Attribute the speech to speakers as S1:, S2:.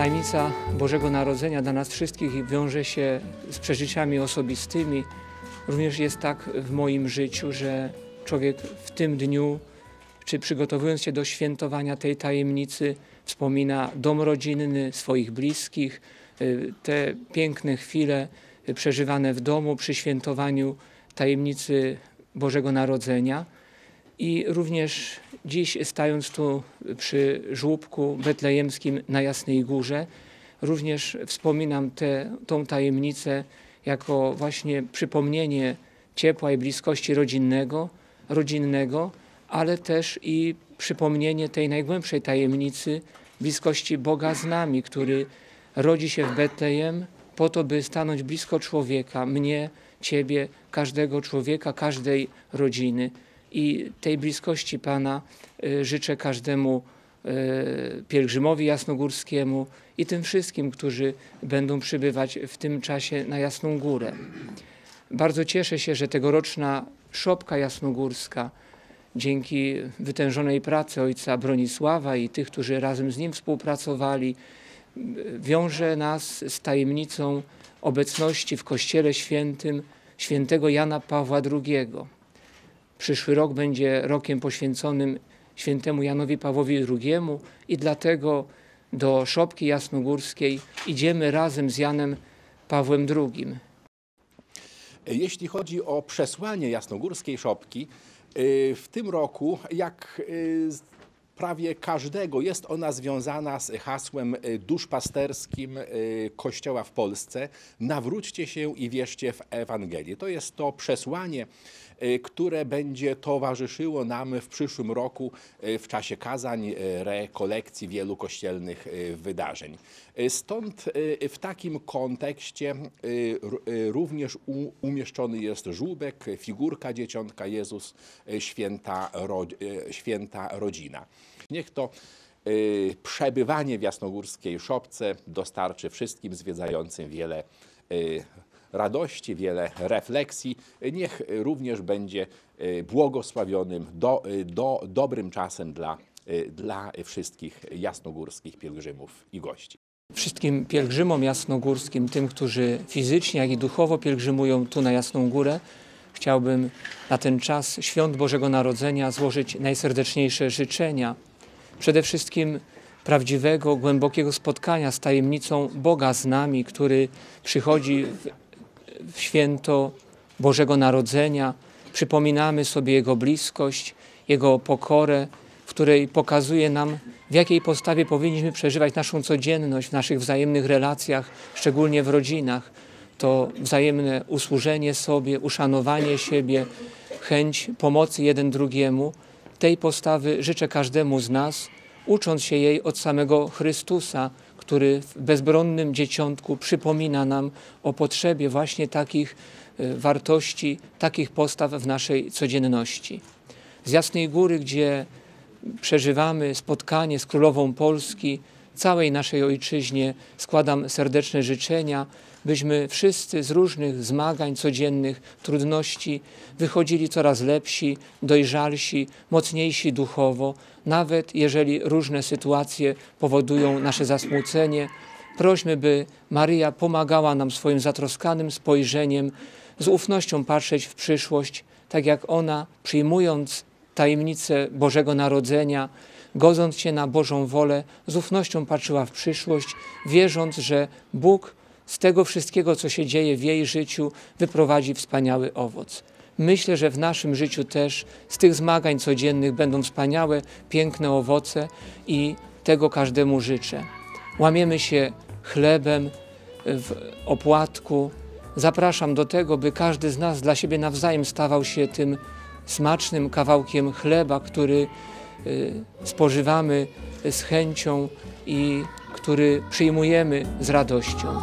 S1: Tajemnica Bożego Narodzenia dla nas wszystkich wiąże się z przeżyciami osobistymi. Również jest tak w moim życiu, że człowiek w tym dniu, czy przygotowując się do świętowania tej tajemnicy, wspomina dom rodzinny, swoich bliskich, y, te piękne chwile przeżywane w domu przy świętowaniu tajemnicy Bożego Narodzenia. I również dziś, stając tu przy żłóbku betlejemskim na Jasnej Górze, również wspominam tę tajemnicę jako właśnie przypomnienie ciepła i bliskości rodzinnego, rodzinnego, ale też i przypomnienie tej najgłębszej tajemnicy bliskości Boga z nami, który rodzi się w Betlejem po to, by stanąć blisko człowieka, mnie, Ciebie, każdego człowieka, każdej rodziny. I tej bliskości Pana y, życzę każdemu y, pielgrzymowi jasnogórskiemu i tym wszystkim, którzy będą przybywać w tym czasie na Jasną Górę. Bardzo cieszę się, że tegoroczna szopka jasnogórska dzięki wytężonej pracy ojca Bronisława i tych, którzy razem z nim współpracowali, wiąże nas z tajemnicą obecności w Kościele Świętym świętego Jana Pawła II. Przyszły rok będzie rokiem poświęconym świętemu Janowi Pawłowi II i dlatego do Szopki Jasnogórskiej idziemy razem z Janem Pawłem II.
S2: Jeśli chodzi o przesłanie jasnogórskiej szopki, y, w tym roku, jak y, prawie każdego, jest ona związana z hasłem y, duszpasterskim Kościoła w Polsce. Nawróćcie się i wierzcie w Ewangelię. To jest to przesłanie, które będzie towarzyszyło nam w przyszłym roku w czasie kazań, rekolekcji wielu kościelnych wydarzeń. Stąd w takim kontekście również umieszczony jest żółbek, figurka dzieciątka Jezus, święta, święta rodzina. Niech to przebywanie w jasnogórskiej szopce dostarczy wszystkim zwiedzającym wiele radości, wiele refleksji. Niech również będzie błogosławionym, do, do, dobrym czasem dla, dla wszystkich jasnogórskich pielgrzymów i gości.
S1: Wszystkim pielgrzymom jasnogórskim, tym, którzy fizycznie, jak i duchowo pielgrzymują tu na Jasną Górę, chciałbym na ten czas świąt Bożego Narodzenia złożyć najserdeczniejsze życzenia. Przede wszystkim prawdziwego, głębokiego spotkania z tajemnicą Boga z nami, który przychodzi w, w święto Bożego Narodzenia. Przypominamy sobie Jego bliskość, Jego pokorę, w której pokazuje nam, w jakiej postawie powinniśmy przeżywać naszą codzienność w naszych wzajemnych relacjach, szczególnie w rodzinach. To wzajemne usłużenie sobie, uszanowanie siebie, chęć pomocy jeden drugiemu. Tej postawy życzę każdemu z nas, ucząc się jej od samego Chrystusa, który w bezbronnym dzieciątku przypomina nam o potrzebie właśnie takich e, wartości, takich postaw w naszej codzienności. Z Jasnej Góry, gdzie przeżywamy spotkanie z Królową Polski, całej naszej ojczyźnie składam serdeczne życzenia, byśmy wszyscy z różnych zmagań codziennych, trudności wychodzili coraz lepsi, dojrzalsi, mocniejsi duchowo, nawet jeżeli różne sytuacje powodują nasze zasmucenie. Prośmy, by Maryja pomagała nam swoim zatroskanym spojrzeniem, z ufnością patrzeć w przyszłość, tak jak ona, przyjmując tajemnicę Bożego Narodzenia, godząc się na Bożą wolę, z ufnością patrzyła w przyszłość, wierząc, że Bóg z tego wszystkiego, co się dzieje w jej życiu, wyprowadzi wspaniały owoc. Myślę, że w naszym życiu też z tych zmagań codziennych będą wspaniałe, piękne owoce i tego każdemu życzę. Łamiemy się chlebem w opłatku. Zapraszam do tego, by każdy z nas dla siebie nawzajem stawał się tym smacznym kawałkiem chleba, który spożywamy z chęcią i który przyjmujemy z radością.